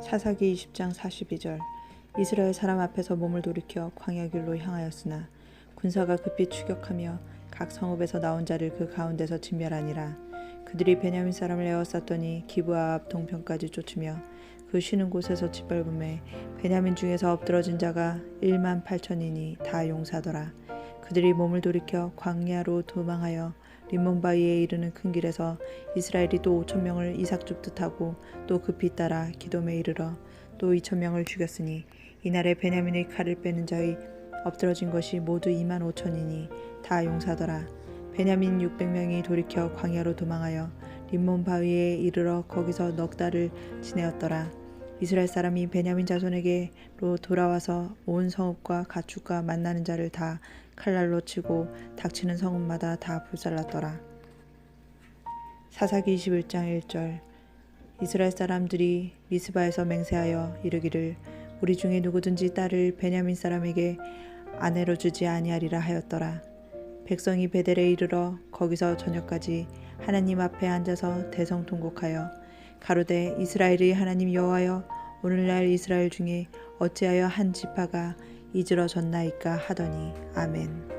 사사기 20장 42절. 이스라엘 사람 앞에서 몸을 돌이켜 광야 길로 향하였으나 군사가 급히 추격하며 각 성읍에서 나온 자를 그 가운데서 진멸하니라. 그들이 베냐민 사람을 에워쌌더니 기브아 앞 동편까지 쫓으며 그 쉬는 곳에서 짓밟음에 베냐민 중에서 엎드러진 자가 1만 8천이니 다 용사더라 그들이 몸을 돌이켜 광야로 도망하여 림몬바위에 이르는 큰 길에서 이스라엘이 또 5천 명을 이삭 줍듯 하고 또 급히 따라 기돔에 이르러 또 2천 명을 죽였으니 이날에 베냐민의 칼을 빼는 자의 엎드러진 것이 모두 2만 5천이니 다 용사더라. 베냐민 600명이 돌이켜 광야로 도망하여 림몬 바위에 이르러 거기서 넉 달을 지내었더라 이스라엘 사람이 베냐민 자손에게로 돌아와서 온 성읍과 가축과 만나는 자를 다 칼날로 치고 닥치는 성읍마다 다 불살랐더라. 사사기 21장 1절 이스라엘 사람들이 미스바에서 맹세하여 이르기를 우리 중에 누구든지 딸을 베냐민 사람에게 아내로 주지 아니하리라 하였더라. 백성이 베델에 이르러 거기서 저녁까지 하나님 앞에 앉아서 대성통곡하여 가로되 이스라엘의 하나님 여호와여 오늘날 이스라엘 중에 어찌하여 한 지파가 이즈러졌나이까 하더니 아멘.